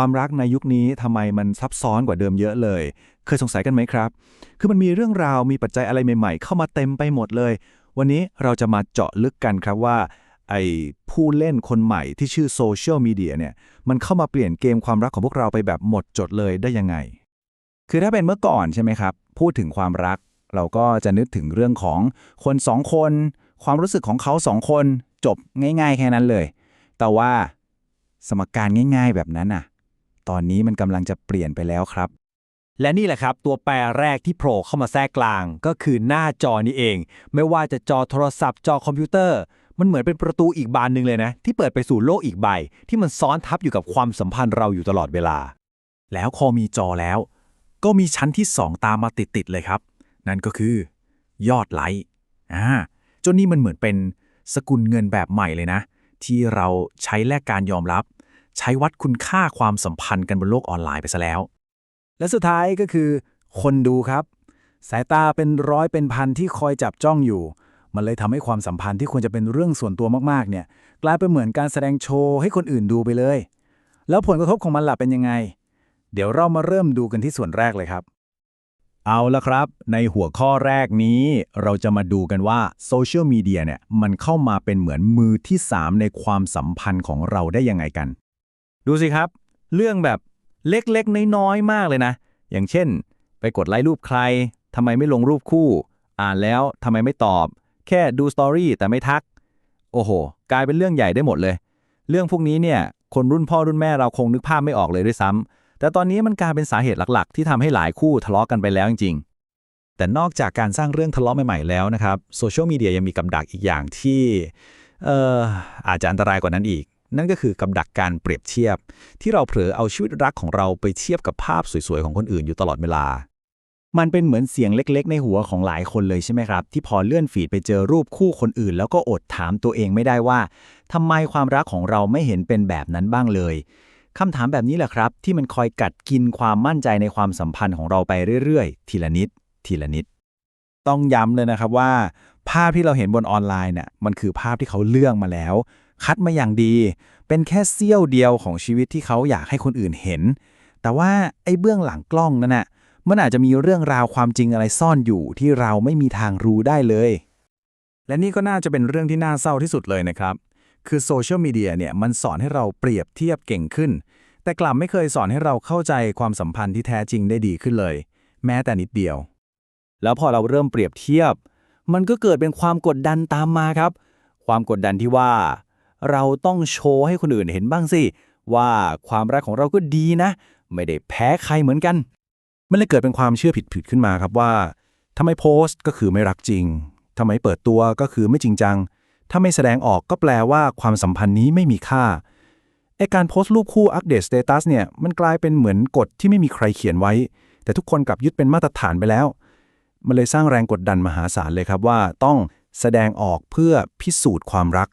ความรักในยุคนี้ทำไมมันซับซ้อนกว่าเดิมเยอะเลย เคยสงสัยกันไหมครับ คือมันมีเรื่องราวมีปัจจัยอะไรใหม่ๆ เข้ามาเต็มไปหมดเลย วันนี้เราจะมาเจาะลึกกันครับว่าไอ้ผู้เล่นคนใหม่ที่ชื่อโซเชียลมีเดียเนี่ยมันเข้ามาเปลี่ยนเกมความรักของพวกเราไปแบบหมดจดเลยได้ยังไง คือถ้าเป็นเมื่อก่อนใช่ไหมครับ พูดถึงความรัก เราก็จะนึกถึงเรื่องของคนสองคน ความรู้สึกของเขาสองคนจบง่าย ๆ แค่นั้นเลย แต่ว่าสมการง่าย ๆ แบบนั้นน่ะ ตอนนี้มันกำลังจะเปลี่ยนไปแล้วครับ และนี่แหละครับ ตัวแปรแรกที่โผล่เข้ามาแทรกกลาง ก็คือหน้าจอนี่เอง ไม่ว่าจะจอโทรศัพท์จอคอมพิวเตอร์ มันเหมือนเป็นประตูอีกบานหนึ่งเลยนะ ที่เปิดไปสู่โลกอีกใบ ที่มันซ้อนทับอยู่กับความสัมพันธ์เราอยู่ตลอดเวลา แล้วพอมีจอแล้ว ก็มีชั้นที่ 2 ตามมาติดๆเลยครับ นั่นก็คือ ยอดไลค์อ่าจนนี่มันเหมือนเป็นสกุลเงินแบบใหม่เลยนะ ที่เราใช้แลกการยอมรับ ใช้วัดคุณค่าความสัมพันธ์กันบนโลกออนไลน์ไปซะแล้ว และสุดท้ายก็คือ คนดูครับ สายตาเป็นร้อยเป็นพันที่คอยจับจ้องอยู่ มันเลยทำให้ความสัมพันธ์ที่ควรจะเป็นเรื่องส่วนตัวมากๆเนี่ยกลายเป็นเหมือนการแสดงโชว์ให้คนอื่นดูไปเลย แล้วผลกระทบของมันล่ะเป็นยังไง เดี๋ยวเรามาเริ่มดูกันที่ส่วนแรกเลยครับเอาละครับ ในหัวข้อแรกนี้เราจะมาดูกันว่าโซเชียลมีเดียเนี่ยมันเข้ามาเป็นเหมือนมือที่ 3 ในความสัมพันธ์ของเราได้ยังไงกัน ดูสิครับ เรื่องแบบเล็กๆ น้อยๆ มากเลยนะ อย่างเช่น ไปกดไลค์รูปใครทำไมไม่ลงรูปคู่ อ่านแล้วทำไมไม่ตอบ แค่ดูสตอรี่แต่ไม่ทัก โอ้โห กลายเป็นเรื่องใหญ่ได้หมดเลย เรื่องพวกนี้เนี่ยคนรุ่นพ่อรุ่นแม่เราคงนึกภาพไม่ออกเลยด้วยซ้ำแต่ตอนนี้มันกลายเป็นสาเหตุหลักๆ ที่ทำให้หลายคู่ทะเลาะกันไปแล้วจริงๆ แต่นอกจากการสร้างเรื่องทะเลาะใหม่ๆแล้วนะครับโซเชียลมีเดียยังมีกับดักอีกอย่างที่เอ่ออาจจะอันตรายกว่านั้นอีก นั่นก็คือกับดักการเปรียบเทียบ ที่เราเผลอเอาชีวิตรักของเราไปเทียบกับภาพสวยๆของคนอื่นอยู่ตลอดเวลา มันเป็นเหมือนเสียงเล็กๆ ในหัวของหลายคนเลยใช่ไหมครับ ที่พอเลื่อนฟีดไปเจอรูปคู่คนอื่น แล้วก็อดถามตัวเองไม่ได้ว่าทำไมความรักของเราไม่เห็นเป็นแบบนั้นบ้างเลยคำถามแบบนี้แหละครับ ที่มันคอยกัดกินความมั่นใจในความสัมพันธ์ของเราไปเรื่อยๆ ทีละนิด ทีละนิด ต้องย้ำเลยนะครับว่า ภาพที่เราเห็นบนออนไลน์เนี่ยมันคือภาพที่เขาเลือกมาแล้ว คัดมาอย่างดี เป็นแค่เสี้ยวเดียวของชีวิตที่เขาอยากให้คนอื่นเห็น แต่ว่าไอ้เบื้องหลังกล้องนั่นน่ะมันอาจจะมีเรื่องราวความจริงอะไรซ่อนอยู่ที่เราไม่มีทางรู้ได้เลย และนี่ก็น่าจะเป็นเรื่องที่น่าเศร้าที่สุดเลยนะครับ คือโซเชียลมีเดียเนี่ยมันสอนให้เราเปรียบเทียบเก่งขึ้น แต่กลับไม่เคยสอนให้เราเข้าใจความสัมพันธ์ที่แท้จริงได้ดีขึ้นเลย แม้แต่นิดเดียว แล้วพอเราเริ่มเปรียบเทียบ มันก็เกิดเป็นความกดดันตามมาครับ ความกดดันที่ว่า เราต้องโชว์ให้คนอื่นเห็นบ้างสิ ว่าความรักของเราก็ดีนะ ไม่ได้แพ้ใครเหมือนกัน มันเลยเกิดเป็นความเชื่อผิดๆขึ้นมาครับว่าถ้าไม่โพสต์ก็คือไม่รักจริงถ้าไม่เปิดตัวก็คือไม่จริงจัง ถ้าไม่แสดงออกก็แปลว่าความสัมพันธ์นี้ไม่มีค่าไอการโพสต์รูปคู่อัปเดตสเตตัสเนี่ยมันกลายเป็นเหมือนกฎที่ไม่มีใครเขียนไว้ แต่ทุกคนกลับยึดเป็นมาตรฐานไปแล้ว มันเลยสร้างแรงกดดันมหาศาลเลยครับว่าต้องแสดงออกเพื่อพิสูจน์ความรัก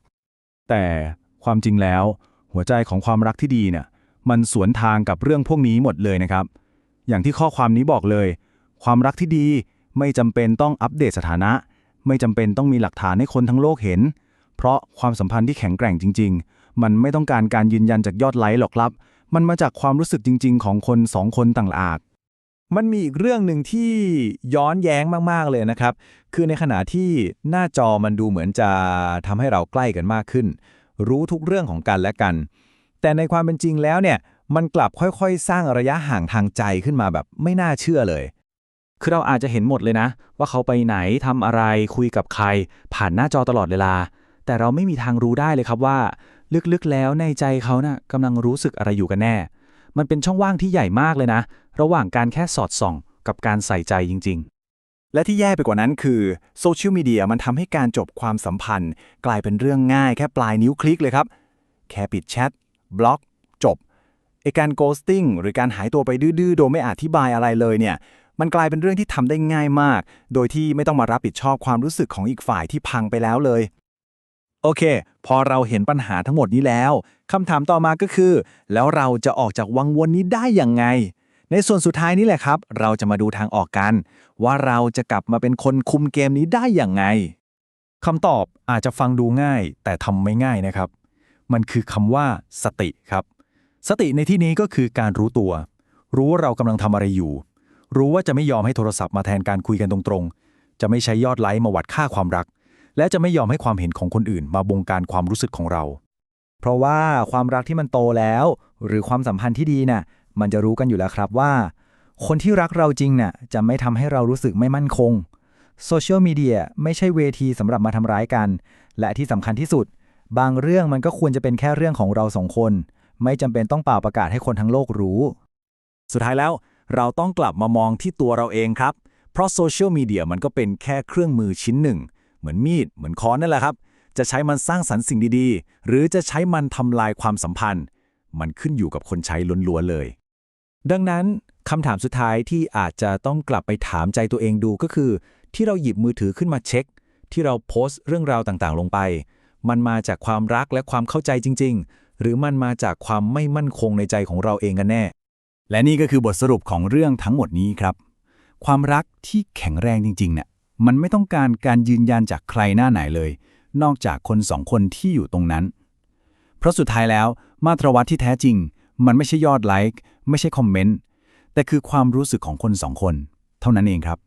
แต่ความจริงแล้ว หัวใจของความรักที่ดีเนี่ยมันสวนทางกับเรื่องพวกนี้หมดเลยนะครับ อย่างที่ข้อความนี้บอกเลย ความรักที่ดีไม่จำเป็นต้องอัปเดตสถานะ ไม่จำเป็นต้องมีหลักฐานให้คนทั้งโลกเห็น เพราะความสัมพันธ์ที่แข็งแกร่งจริง ๆ มันไม่ต้องการการยืนยันจากยอดไลค์หรอกครับ มันมาจากความรู้สึกจริง ๆ ของคนสองคนต่างหาก มันมีอีกเรื่องหนึ่งที่ย้อนแย้งมาก ๆ เลยนะครับ คือในขณะที่หน้าจอมันดูเหมือนจะทำให้เราใกล้กันมากขึ้น รู้ทุกเรื่องของกันและกัน แต่ในความเป็นจริงแล้วเนี่ยมันกลับค่อยๆ สร้างระยะห่างทางใจขึ้นมาแบบไม่น่าเชื่อเลย คือเราอาจจะเห็นหมดเลยนะ ว่าเขาไปไหนทำอะไรคุยกับใคร ผ่านหน้าจอตลอดเวลา แต่เราไม่มีทางรู้ได้เลยครับว่า ลึกๆแล้วในใจเขานะ่ะกำลังรู้สึกอะไรอยู่กันแน่ มันเป็นช่องว่างที่ใหญ่มากเลยนะ ระหว่างการแค่สอดส่อง กับการใส่ใจจริง ๆ และที่แย่ไปกว่านั้นคือโซเชียลมีเดียมันทำให้การจบความสัมพันธ์ กลายเป็นเรื่องง่ายแค่ปลายนิ้วคลิกเลยครับ แค่ปิดแชทบล็อก จบไอการโกสติ้งหรือการหายตัวไปดื้อๆ โดยไม่อธิบายอะไรเลยเนี่ย มันกลายเป็นเรื่องที่ทำได้ง่ายมาก โดยที่ไม่ต้องมารับผิดชอบความรู้สึกของอีกฝ่ายที่พังไปแล้วเลย โอเค พอเราเห็นปัญหาทั้งหมดนี้แล้วคำถามต่อมาก็คือ แล้วเราจะออกจากวังวนนี้ได้อย่างไง ในส่วนสุดท้ายนี้แหละครับ เราจะมาดูทางออกกัน ว่าเราจะกลับมาเป็นคนคุมเกมนี้ได้อย่างไงคำตอบอาจจะฟังดูง่าย แต่ทำไม่ง่ายนะครับ มันคือคำว่าสติครับ สติในที่นี้ก็คือการรู้ตัว รู้ว่าเรากำลังทำอะไรอยู่ รู้ว่าจะไม่ยอมให้โทรศัพท์มาแทนการคุยกันตรงๆ จะไม่ใช้ยอดไลค์มาวัดค่าความรัก และจะไม่ยอมให้ความเห็นของคนอื่นมาบงการความรู้สึกของเรา เพราะว่าความรักที่มันโตแล้ว หรือความสัมพันธ์ที่ดีน่ะมันจะรู้กันอยู่แล้วครับว่า คนที่รักเราจริงน่ะจะไม่ทำให้เรารู้สึกไม่มั่นคงโซเชียลมีเดียไม่ใช่เวทีสำหรับมาทำร้ายกัน และที่สำคัญที่สุด บางเรื่องมันก็ควรจะเป็นแค่เรื่องของเราสองคน ไม่จำเป็นต้องเป่าประกาศให้คนทั้งโลกรู้ สุดท้ายแล้วเราต้องกลับมามองที่ตัวเราเองครับ เพราะโซเชียลมีเดียมันก็เป็นแค่เครื่องมือชิ้นหนึ่ง เหมือนมีด เหมือนค้อนนั่นแหละครับ จะใช้มันสร้างสรรค์สิ่งดีๆ หรือจะใช้มันทำลายความสัมพันธ์ มันขึ้นอยู่กับคนใช้ล้วนๆเลย ดังนั้นคำถามสุดท้ายที่อาจจะต้องกลับไปถามใจตัวเองดูก็คือ ที่เราหยิบมือถือขึ้นมาเช็ค ที่เราโพสต์เรื่องราวต่างๆ ลงไป มันมาจากความรักและความเข้าใจจริง ๆ หรือมันมาจากความไม่มั่นคงในใจของเราเองกันแน่ และนี่ก็คือบทสรุปของเรื่องทั้งหมดนี้ครับ ความรักที่แข็งแรงจริงๆเนี่ย มันไม่ต้องการการยืนยันจากใครหน้าไหนเลย นอกจากคนสองคนที่อยู่ตรงนั้น เพราะสุดท้ายแล้วมาตรวัดที่แท้จริง มันไม่ใช่ยอดไลค์ไม่ใช่คอมเมนต์แต่คือความรู้สึกของคนสองคน เท่านั้นเองครับ